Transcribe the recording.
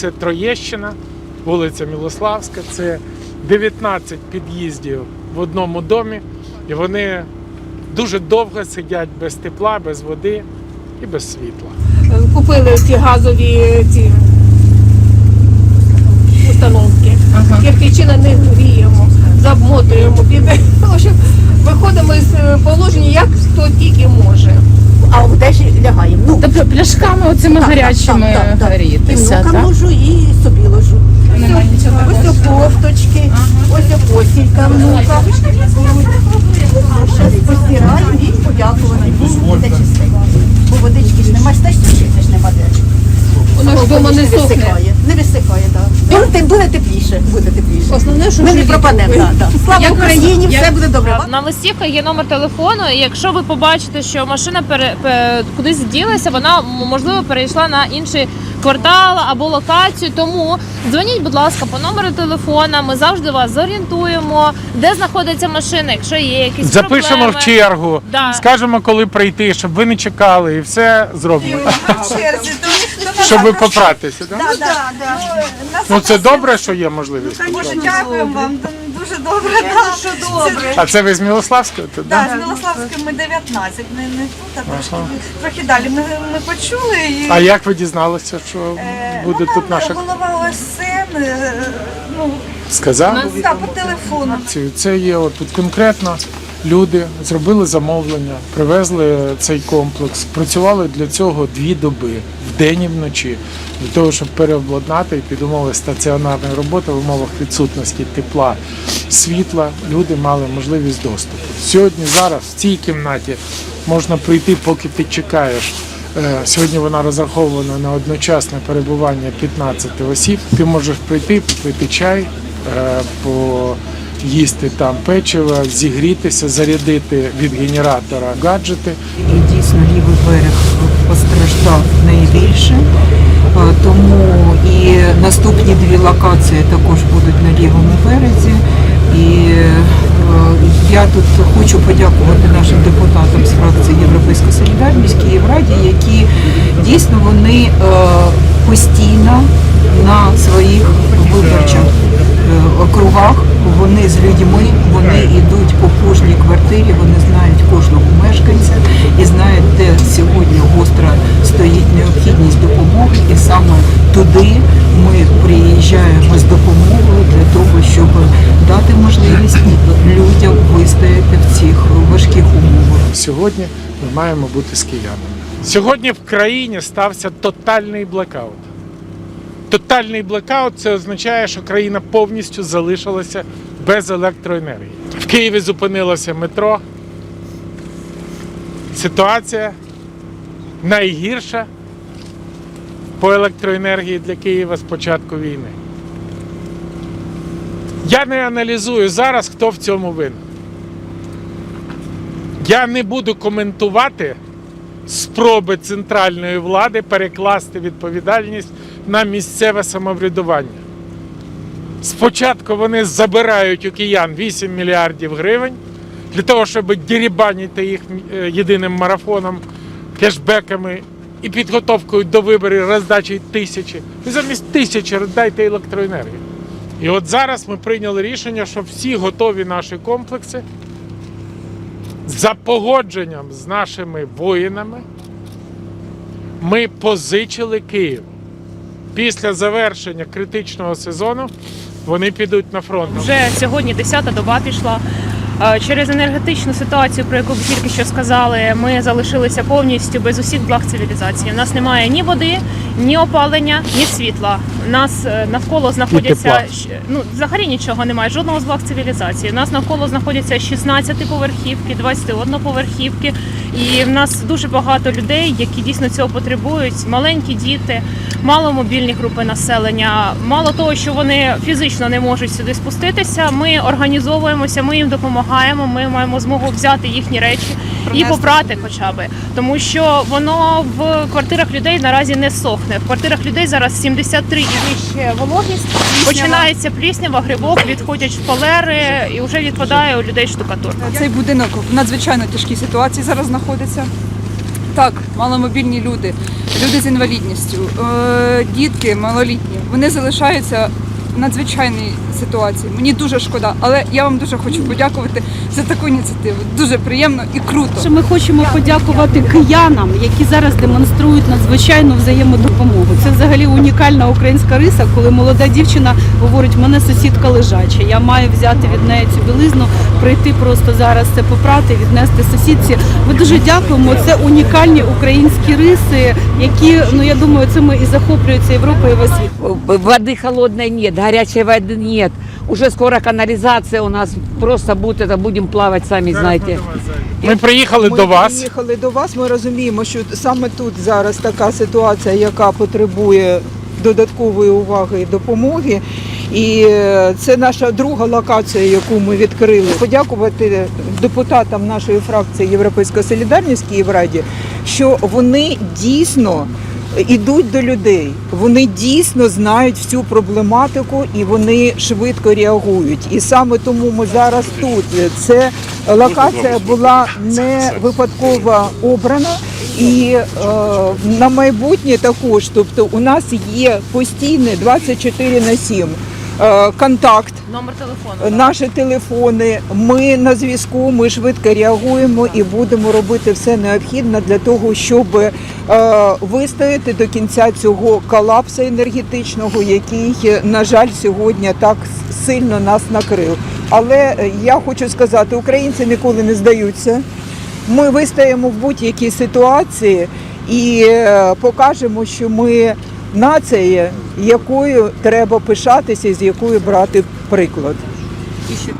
це Троєщина, вулиця Мілославська, це 19 під'їздів в одному домі, і вони дуже довго сидять без тепла, без води і без світла. Купили ці газові ці установки. Кирпичі на них гріємо, замотуємо під. Виходимо з положення, як хто тільки може. А в одежі лягаємо. Пляшками оцими так, гарячими так, так, грітися, так? можу і собі ложу. Ось о кофточки, ось опосілька внука. Зараз постираємо і подякувати. Буде чистенько. Бо водички ж немає, теж сушити ж нема де. Воно ж дома не сохне. Не висихає, так. Буде, тепліше, буде тепліше. Основне, що Ми не пропадемо, так. Слава Як Україні, як- все буде добре. На листівках є номер телефону. і Якщо ви побачите, що машина пере, пе- кудись ділася, вона можливо перейшла на інший квартал або локацію. Тому дзвоніть, будь ласка, по номеру телефона. Ми завжди вас зорієнтуємо, де знаходиться машина, якщо є якісь Запишемо проблеми. в чергу, Да. скажемо, коли прийти, щоб ви не чекали, і все зробимо. черзі, Щоб ви попратися. Да? Ну, да, да. Ну це добре, що є можливість. Дуже дякуємо вам. Дуже добре. Дуже добре. А це ви з Мілославського? тут, да? Так, з Мілославської ми 19, не, не тут, а трошки, трохи далі. Ми, ми почули і А як ви дізналися, що е, буде ну, тут нам наша голова ОСН, е, ну, сказав? так, по телефону. Це, це є от тут конкретно люди зробили замовлення, привезли цей комплекс, працювали для цього дві доби, вдень і вночі, для того, щоб переобладнати і під умови стаціонарної роботи в умовах відсутності тепла, світла, люди мали можливість доступу. Сьогодні, зараз в цій кімнаті можна прийти, поки ти чекаєш. Е, Сьогодні вона розрахована на одночасне перебування 15 осіб. Ти можеш прийти, попити чай, е, поїсти там печиво, зігрітися, зарядити від генератора гаджети. І дійсно лівий берег постраждав найбільше. Тому і наступні дві локації також будуть на лівому березі. І е, я тут хочу подякувати нашим депутатам з фракції Європейська Солідарність Київраді, які дійсно вони е, постійно на своїх виборчих е, округах. Вони з людьми, вони йдуть по кожній квартирі, вони знають кожного мешканця і знають, де сьогодні гостро стоїть необхідність допомоги, і саме туди ми приїжджаємо з допомогою для того, щоб дати можливість людям вистояти в цих важких умовах. Сьогодні ми маємо бути з киянами. Сьогодні в країні стався тотальний блекаут. Тотальний блекаут це означає, що країна повністю залишилася без електроенергії. В Києві зупинилося метро. Ситуація найгірша по електроенергії для Києва з початку війни. Я не аналізую зараз, хто в цьому винен. Я не буду коментувати спроби центральної влади перекласти відповідальність на місцеве самоврядування. Спочатку вони забирають у киян 8 мільярдів гривень для того, щоб дірібаніти їх е, єдиним марафоном, кешбеками і підготовкою до виборів роздачі тисячі. Ви замість тисячі роздайте електроенергію. І от зараз ми прийняли рішення, що всі готові наші комплекси за погодженням з нашими воїнами ми позичили Київ. Після завершення критичного сезону вони підуть на фронт. Вже сьогодні 10-та доба пішла. Е, Через енергетичну ситуацію, про яку ви тільки що сказали, ми залишилися повністю без усіх благ цивілізації. У нас немає ні води, ні опалення, ні світла. У нас е, навколо знаходяться ну взагалі нічого немає, жодного з благ цивілізації. У нас навколо знаходяться 16 поверхівки, 21 поверхівки, і в нас дуже багато людей, які дійсно цього потребують. Маленькі діти, маломобільні групи населення. Мало того, що вони фізично не можуть сюди спуститися. Ми організовуємося, ми їм допомагаємо. Ми маємо змогу взяти їхні речі і попрати, хоча би тому, що воно в квартирах людей наразі не сохне. В квартирах людей зараз 73 і вище вологість. Починається пліснява, грибок, відходять шпалери і вже відпадає у людей штукатурка. Цей будинок в надзвичайно тяжкій ситуації зараз знаходиться. Так, маломобільні люди, люди з інвалідністю, е, дітки малолітні, вони залишаються надзвичайній ситуації. Мені дуже шкода, але я вам дуже хочу подякувати за таку ініціативу. Дуже приємно і круто. Що ми хочемо подякувати киянам, які зараз демонструють надзвичайну взаємодопомогу. Це взагалі унікальна українська риса, коли молода дівчина говорить, мене сусідка лежача. Я маю взяти від неї цю білизну, прийти просто зараз це попрати, віднести сусідці. Ми дуже дякуємо. Це унікальні українські риси, які ну я думаю, цим і захоплюється Європа і весь світ. Воды холодной нет, горячей воды нет. Уже скоро канализация у нас просто будет, это будем плавать, сами знаете. Ми приїхали Ми до вас. приїхали до вас. Ми розуміємо, що саме тут зараз така ситуація, яка потребує додаткової уваги і допомоги. І е, це наша друга локація, яку ми відкрили. Подякувати депутатам нашої фракції Європейська Солідарність в Київраді, що вони дійсно ідуть до людей. Вони дійсно знають всю проблематику і вони швидко реагують. І саме тому ми зараз тут. Це локація була не випадково обрана. І е, на майбутнє також, тобто у нас є постійне 24 на 7 е, контакт Номер телефону. наші телефони. Ми на зв'язку, ми швидко реагуємо і будемо робити все необхідне для того, щоб е, вистояти до кінця цього колапсу енергетичного, який, на жаль, сьогодні так сильно нас накрив. Але е, я хочу сказати, українці ніколи не здаються. Ми вистоїмо в будь-якій ситуації і е, покажемо, що ми нація, якою треба пишатися і з якою брати приклад. І ще